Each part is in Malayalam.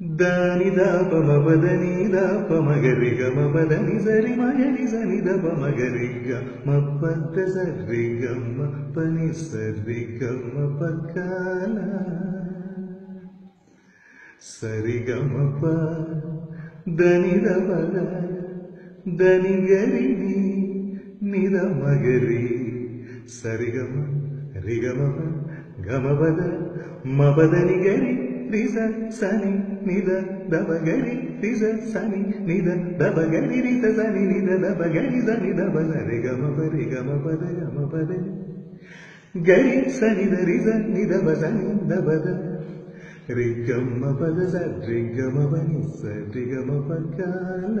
ದಾನಿ ದಾಪ ಮಬದನಿ ದಾಪ ಮಗರಿಗ ಮಬದ ನಿಸರಿ ಮಗ ನಿಸ ನಿದ ಮಗರಿಗ ಮಪ್ಪದ ಸರಿಗ ಮಪ್ಪನಿ ಸರಿಗ ಮಪಕಾಲ ಸರಿಗ ಮಪ ದನಿ ದಬಲ ದನಿ ಗರಿ ನಿದ ಮಗರಿ ಸರಿಗಮ ರಿಗಮ ಗಮಬದ ಮಬದನಿ ಗರಿ ರಿಸ ಸನಿ ನಿದ ದಬ ಗರಿ ರಿಸ ಸನಿ ನಿದ ದಬ ಗರಿ ರಿಸ ಸನಿ ನಿದ ದಬ ಗರಿ ಸನಿ ದಬ ಸರಿ ಗಮ ಪರಿ ಗಮ ಪದ ಗಮ ಪದ ಗರಿ ಸನಿ ದ ರಿಸ ನಿದ ಬ ಸನಿ ದಬದ ರಿ ಗಮ ಪದ ಸ ರಿ ಗಮ ಪನಿ ಸ ರಿ ಗಮ ಪಕಾಲ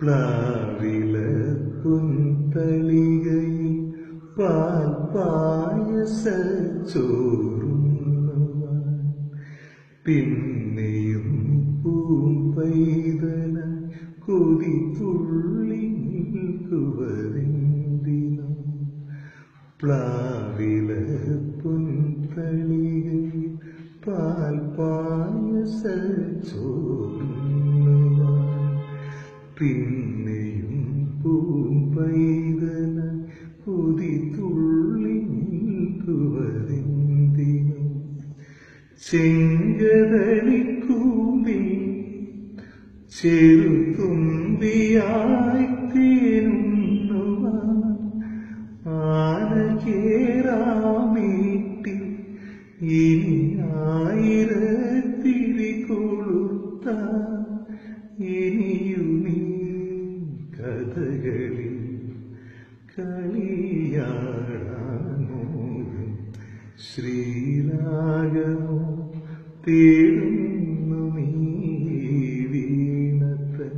പ്ലാവില പുന്തളികയിൽ പാൽ പായസ ചോറുന്നവാൻ പിന്നെയും പൂമ്പൈതല കൊതി തുള്ളി നിൽക്കുവരെന്തിനോ പ്ലാവില പുന്തളികയിൽ പാൽ പായസ ചോറുന്നവാൻ പിന്നെയും പൂമ്പൈതല കൊതി തുള്ളി നിൽക്കുവരെന്തിനോ ചെങ്കതളിക്കൂമ്പി ചെറുതുമ്പിയായി തീരുന്നുവാൻ ആന കേറാമീട്ടി ഇനി ആയിരത്തിരി കൊളുത്ത. ഇനിയും കഥകളിൽ കളിയാടാനോ ശ്രീരാഗമോ തേടുന്നു നീ വീണത്തൻ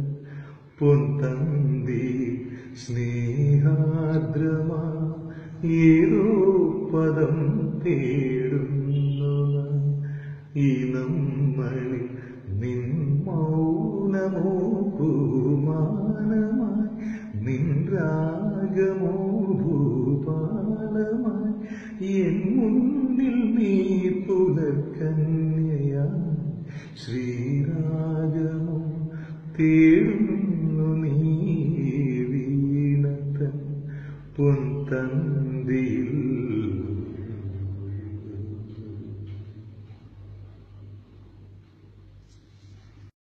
പൊന്തന്തി സ്നേഹാദ്രമാ ഏതോ പദം തേടുന്നു. ഈ നമ്മളിൽ രാഗമോ ഭൂപാലമായി എൻ മുന്നിൽ നീ പുലർക്കന്യയാ ശ്രീരാഗമോ തേടുന്നു നീ വീണത്തൻ പൊൻതന്തിയിൽ